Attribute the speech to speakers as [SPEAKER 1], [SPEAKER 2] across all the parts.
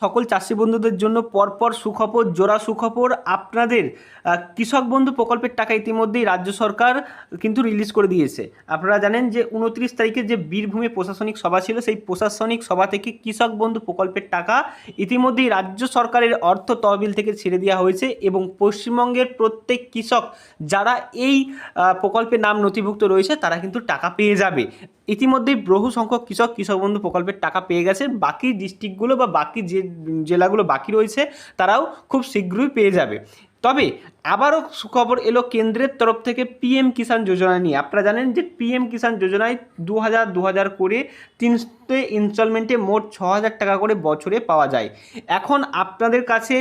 [SPEAKER 1] সকল চাষি বন্ধুদের জন্য পরপর সুখবর, জোড়া সুখবর। আপনাদের কৃষক বন্ধু প্রকল্পের টাকা ইতিমধ্যেই রাজ্য সরকার কিন্তু রিলিজ করে দিয়েছে। আপনারা জানেন যে উনত্রিশ তারিখে যে বীরভূমে প্রশাসনিক সভা ছিল, সেই প্রশাসনিক সভা থেকে কৃষক বন্ধু প্রকল্পের টাকা ইতিমধ্যেই রাজ্য সরকারের অর্থ তহবিল থেকে ছেড়ে দেওয়া হয়েছে এবং পশ্চিমবঙ্গের প্রত্যেক কৃষক যারা এই প্রকল্পের নাম নথিভুক্ত রয়েছে, তারা কিন্তু টাকা পেয়ে যাবে। ইতিমধ্যেই বহু সংখ্যক কৃষক কৃষক বন্ধু প্রকল্পের টাকা পেয়ে গেছে। বাকি ডিস্ট্রিক্টগুলো বা বাকি যে জেলাগুলো বাকি রয়েছে তারাও খুব শীঘ্রই পেয়ে যাবে। তবে আবারও সুখবর এলো কেন্দ্রের তরফ থেকে পিএম কিষাণ যোজনা নিয়ে। আপনারা জানেন যে পিএম কিষাণ যোজনায় দু হাজার দু হাজার করে তিনটে ইনস্টলমেন্টে মোট ছ হাজার টাকা করে বছরে পাওয়া যায়। এখন আপনাদের কাছে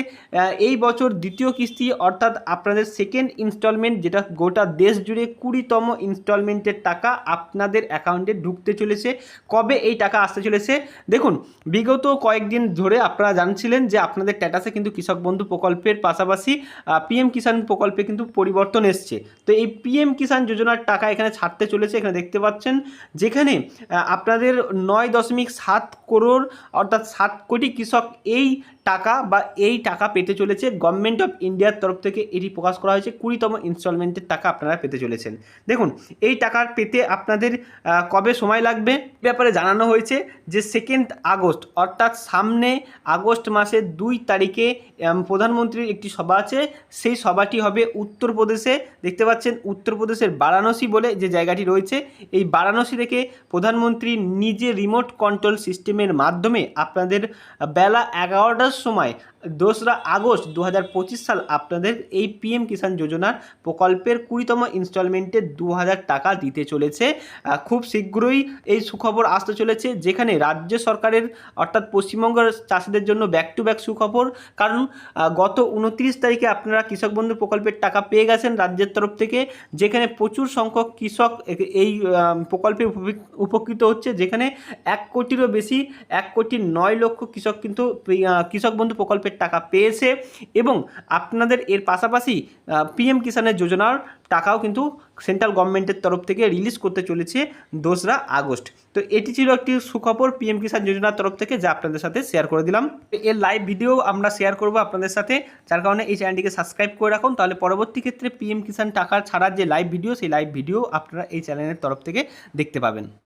[SPEAKER 1] এই বছর দ্বিতীয় কিস্তি, অর্থাৎ আপনাদের সেকেন্ড ইনস্টলমেন্ট যেটা গোটা দেশ জুড়ে কুড়িতম ইনস্টলমেন্টের টাকা আপনাদের অ্যাকাউন্টে ঢুকতে চলেছে। কবে এই টাকা আসতে চলেছে? দেখুন, বিগত কয়েকদিন ধরে আপনারা জানছিলেন যে আপনাদের স্ট্যাটাসে কিন্তু কৃষক বন্ধু প্রকল্পের পাশাপাশি পিএম কিষাণ প্রকল্পে কিন্তু পরিবর্তন এসছে। তো এই পিএম কিষাণ যোজনার টাকা এখানে ছাড়তে চলেছে, এখানে দেখতে পাচ্ছেন। যেখানে আপনাদের নয় দশমিক সাত করোড়, অর্থাৎ সাত কোটি কৃষক এই টাকা বা এই টাকা পেতে চলেছে। গভর্নমেন্ট অফ ইন্ডিয়ার তরফ থেকে এটি প্রকাশ করা হয়েছে। কুড়িতম ইনস্টলমেন্টের টাকা আপনারা পেতে চলেছেন। দেখুন, এই টাকা পেতে আপনাদের কবে সময় লাগবে? ব্যাপারে জানানো হয়েছে যে সেকেন্ড আগস্ট, অর্থাৎ সামনে আগস্ট মাসের দুই তারিখে প্রধানমন্ত্রীর একটি সভা আছে। সেই সভাটি হবে উত্তরপ্রদেশে। দেখতে পাচ্ছেন, উত্তরপ্রদেশের বারাণসী বলে যে জায়গাটি রয়েছে, এই বারাণসী থেকে প্রধানমন্ত্রী নিজে রিমোট কন্ট্রোল সিস্টেমের মাধ্যমে আপনাদের বেলা এগারোটার সময় দোসরা আগস্ট দু হাজার পঁচিশ সাল আপনাদের এই পিএম কিষাণ যোজনার প্রকল্পের কুড়িতম ইনস্টলমেন্টে দু হাজার টাকা দিতে চলেছে। খুব শীঘ্রই এই সুখবর আসতে চলেছে, যেখানে রাজ্য সরকারের অর্থাৎ পশ্চিমবঙ্গের চাষিদের জন্য ব্যাক টু ব্যাক সুখবর। কারণ গত উনত্রিশ তারিখে আপনারা কৃষক বন্ধু প্রকল্পের টাকা পেয়ে গেছেন রাজ্যের তরফ থেকে, যেখানে প্রচুর সংখ্যক কৃষক এই প্রকল্পে উপকৃত হচ্ছে, যেখানে এক কোটিরও বেশি, এক কোটি নয় লক্ষ কৃষক কিন্তু কৃষক বন্ধু প্রকল্পের টাকা পেয়েছে এবং আপনাদের এর পাশাপাশি পিএম কিষাণের যোজনার টাকাও কিন্তু সেন্ট্রাল গভর্নমেন্টের তরফ থেকে রিলিজ করতে চলেছে দোসরা আগস্ট। তো এটি ছিল একটি সুখবর পিএম কিষাণ যোজনার তরফ থেকে যা আপনাদের সাথে শেয়ার করে দিলাম। এর লাইভ ভিডিও আমরা শেয়ার করব আপনাদের সাথে, যার কারণে এই চ্যানেলটিকে সাবস্ক্রাইব করে রাখুন। তাহলে পরবর্তী ক্ষেত্রে পিএম কিষাণ টাকা ছাড়ার যে লাইভ ভিডিও সেই লাইভ ভিডিও আপনারা এই চ্যানেলের তরফ থেকে দেখতে পাবেন।